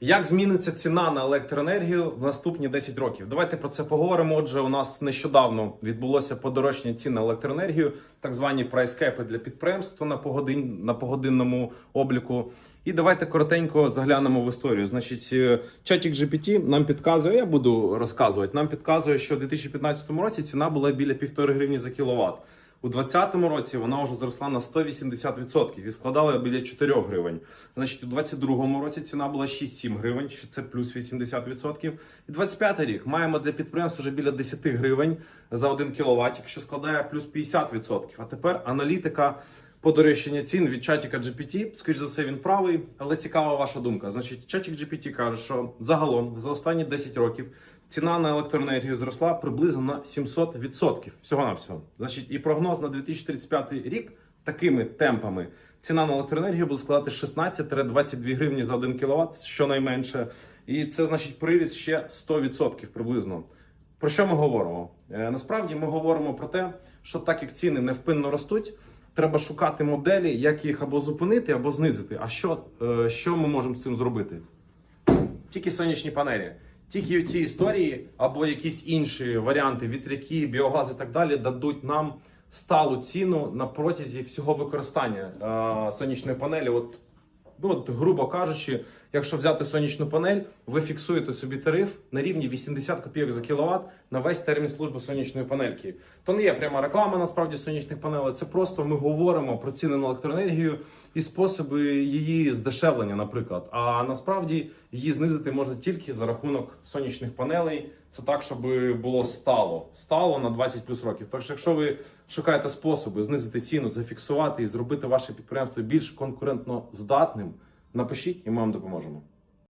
Як зміниться ціна на електроенергію в наступні 10 років? Давайте про це поговоримо. Отже, у нас нещодавно відбулося подорожчання цін на електроенергію, так звані прайскепи для підприємств, на погодин на погодинному обліку. І давайте коротенько заглянемо в історію. Значить, е, чатік GPT нам підказує, я буду розказувати. Нам підказує, що в 2015 році ціна була біля півтори гривні за кіловат. У 2020 році вона вже зросла на 180% і складала біля 4 гривень. Значить, у 2022 році ціна була 6-7 гривень, що це плюс 80%. І 25 рік маємо для підприємств вже біля 10 гривень за 1 кВт, що складає плюс 50%. А тепер аналітика подорожчання цін від чатіка GPT. Скоріше за все, він правий, але цікава ваша думка. Значить, чатік GPT каже, що загалом за останні 10 років ціна на електроенергію зросла приблизно на 700%. Всього на всього. Значить, і прогноз на 2035 рік такими темпами ціна на електроенергію буде складати 16-22 гривні за 1 кВт, щонайменше. І це значить приріст ще 100% приблизно. Про що ми говоримо? Е, насправді ми говоримо про те, що так як ціни невпинно ростуть, треба шукати моделі, як їх або зупинити, або знизити. А що, е, що ми можемо з цим зробити? Тільки сонячні панелі. Тільки ці історії або якісь інші варіанти, вітряки, біогаз і так далі, дадуть нам сталу ціну на протязі всього використання е, сонячної панелі. От, ну, от, грубо кажучи, якщо взяти сонячну панель, ви фіксуєте собі тариф на рівні 80 копійок за кіловат на весь термін служби сонячної панельки. То не є пряма реклама насправді сонячних панелей. Це просто ми говоримо про ціни на електроенергію і способи її здешевлення, наприклад. А насправді її знизити можна тільки за рахунок сонячних панелей. Це так, щоб було стало стало на 20 плюс років. Тож, якщо ви шукаєте способи знизити ціну, зафіксувати і зробити ваше підприємство більш конкурентно здатним, напишіть, і ми вам допоможемо.